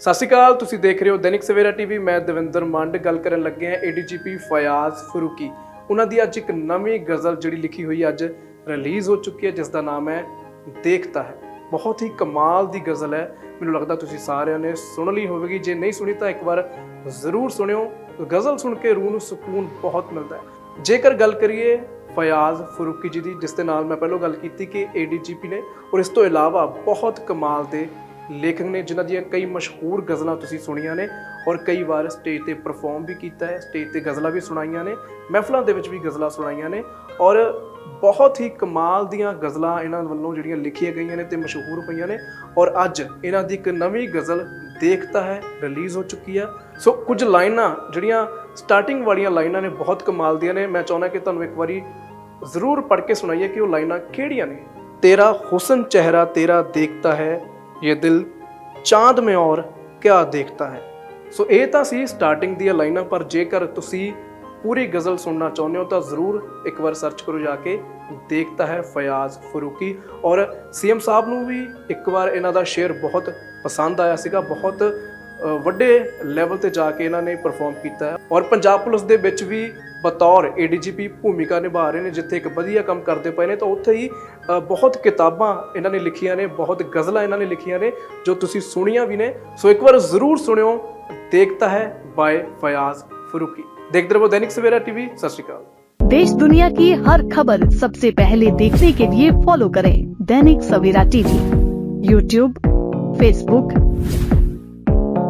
ਸਤਿ ਸ਼੍ਰੀ ਅਕਾਲ, ਤੁਸੀਂ ਦੇਖ ਰਹੇ ਹੋ ਦੈਨਿਕ ਸਵੇਰਾ ਟੀਵੀ। ਮੈਂ ਦਵਿੰਦਰ ਮੰਡ ਗੱਲ ਕਰਨ ਲੱਗੇ ਹਾਂ ਏਡੀਜੀਪੀ ਫਯਾਜ਼ ਫਰੂਕੀ। ਉਹਨਾਂ ਦੀ ਅੱਜ ਇੱਕ ਨਵੀਂ ਗਜ਼ਲ ਜਿਹੜੀ ਲਿਖੀ ਹੋਈ ਅੱਜ ਰਿਲੀਜ਼ ਹੋ ਚੁੱਕੀ ਹੈ ਜਿਸ ਦਾ ਨਾਮ ਹੈ ਦੇਖਤਾ ਹੈ। ਬਹੁਤ ਹੀ ਕਮਾਲ ਦੀ ਗਜ਼ਲ ਹੈ। ਮੈਨੂੰ ਲੱਗਦਾ ਤੁਸੀਂ ਸਾਰਿਆਂ ਨੇ ਸੁਣ ਲਈ ਹੋਵੇਗੀ। ਜੇ ਨਹੀਂ ਸੁਣੀ ਤਾਂ ਇੱਕ ਵਾਰ ਜ਼ਰੂਰ ਸੁਣਿਓ। ਗਜ਼ਲ ਸੁਣ ਕੇ ਰੂਹ ਨੂੰ ਸਕੂਨ ਬਹੁਤ ਮਿਲਦਾ ਹੈ। ਜੇਕਰ ਗੱਲ ਕਰੀਏ ਫਯਾਜ਼ ਫਰੂਕੀ ਜੀ ਦੀ, ਜਿਸ ਦੇ ਨਾਲ ਮੈਂ ਪਹਿਲਾਂ ਗੱਲ ਕੀਤੀ ਕਿ ਏਡੀਜੀਪੀ ਨੇ ਔਰ ਇਸ ਤੋਂ ਇਲਾਵਾ ਬਹੁਤ ਕਮਾਲ ਦੇ ਲੇਖਕ ਨੇ ਜਿਨ੍ਹਾਂ ਦੀਆਂ ਕਈ ਮਸ਼ਹੂਰ ਗਜ਼ਲਾਂ ਤੁਸੀਂ ਸੁਣੀਆਂ ਨੇ ਔਰ ਕਈ ਵਾਰ ਸਟੇਜ ਤੇ ਪਰਫਾਰਮ ਵੀ ਕੀਤਾ ਹੈ, ਸਟੇਜ ਤੇ ਗਜ਼ਲਾਂ ਵੀ ਸੁਣਾਈਆਂ ਨੇ, ਮਹਿਫਲਾਂ ਦੇ ਵਿੱਚ ਵੀ ਗਜ਼ਲਾਂ ਸੁਣਾਈਆਂ ਨੇ ਔਰ ਬਹੁਤ ਹੀ ਕਮਾਲ ਦੀਆਂ ਗਜ਼ਲਾਂ ਇਹਨਾਂ ਵੱਲੋਂ ਜਿਹੜੀਆਂ ਲਿਖੀਆਂ ਗਈਆਂ ਨੇ ਤੇ ਮਸ਼ਹੂਰ ਪਈਆਂ ਨੇ ਔਰ ਅੱਜ ਇਹਨਾਂ ਦੀ ਇੱਕ ਨਵੀਂ ਗਜ਼ਲ ਦੇਖਤਾ ਹੈ ਰਿਲੀਜ਼ ਹੋ ਚੁੱਕੀ ਆ। ਸੋ ਕੁਝ ਲਾਈਨਾਂ ਜਿਹੜੀਆਂ ਸਟਾਰਟਿੰਗ ਵਾਲੀਆਂ ਲਾਈਨਾਂ ਨੇ ਬਹੁਤ ਕਮਾਲ ਦੀਆਂ ਨੇ, ਮੈਂ ਚਾਹੁੰਦਾ ਕਿ ਤੁਹਾਨੂੰ ਇੱਕ ਵਾਰੀ ਜ਼ਰੂਰ ਪੜ੍ਹ ਕੇ ਸੁਣਾਈਏ ਕਿ ਉਹ ਲਾਈਨਾਂ ਕਿਹੜੀਆਂ ਨੇ। ਤੇਰਾ ਹੁਸਨ ਚਿਹਰਾ ਤੇਰਾ ਦੇਖਤਾ ਹੈ ਇਹ ਦਿਲ ਚਾਂਦ में और क्या ਦੇਖਤਾ ਹੈ ਸੋ ਇਹ ਤਾਂ ਸੀ ਸਟਾਰਟਿੰਗ ਦੀਆਂ ਲਾਈਨਾਂ ਪਰ ਜੇਕਰ ਤੁਸੀਂ ਪੂਰੀ ਗਜ਼ਲ ਸੁਣਨਾ ਚਾਹੁੰਦੇ ਹੋ ਤਾਂ ਜ਼ਰੂਰ ਇੱਕ ਵਾਰ ਸਰਚ ਕਰੋ ਜਾ ਕੇ ਦੇਖਤਾ ਹੈ ਫਯਾਜ਼ ਫਰੂਕੀ ਔਰ ਸੀਐਮ ਸਾਹਿਬ ਨੂੰ ਵੀ ਇੱਕ ਵਾਰ ਇਹਨਾਂ ਦਾ ਸ਼ੇਅਰ ਬਹੁਤ ਪਸੰਦ ਆਇਆ ਸੀਗਾ ਬਹੁਤ ਅ, ਵੱਡੇ ਲੈਵਲ ਤੇ ਜਾ ਕੇ ਇਹਨਾਂ ਨੇ ਪਰਫਾਰਮ ਕੀਤਾ ਔਰ ਪੰਜਾਬ ਪੁਲਿਸ ਦੇ ਵਿੱਚ ਵੀ ਬਤੌਰ ਏਡੀਜੀਪੀ ਭੂਮਿਕਾ ਨਿਭਾ ਰਹੇ ਨੇ, ਜਿੱਥੇ ਇੱਕ ਵਧੀਆ ਕੰਮ ਕਰਦੇ ਪਏ ਨੇ, ਤਾਂ ਉੱਥੇ ਹੀ ਬਹੁਤ ਕਿਤਾਬਾਂ ਇਹਨਾਂ ਨੇ ਲਿਖੀਆਂ ਨੇ, ਬਹੁਤ ਗਜ਼ਲਾਂ ਇਹਨਾਂ ਨੇ ਲਿਖੀਆਂ ਨੇ, ਜੋ ਤੁਸੀਂ ਸੁਣੀਆਂ ਵੀ ਨੇ। ਸੋ ਇੱਕ ਵਾਰ ਜ਼ਰੂਰ ਸੁਣਿਓ, ਦੇਖਤਾ ਹੈ ਬਾਏ ਫਿਆਜ਼ ਫਰੂਕੀ। ਦੇਖਦੇ देखते रहो दैनिक सवेरा टीवी सत देश दुनिया की हर खबर सबसे पहले देखने के लिए फॉलो करें Dainik Savera TV YouTube Facebook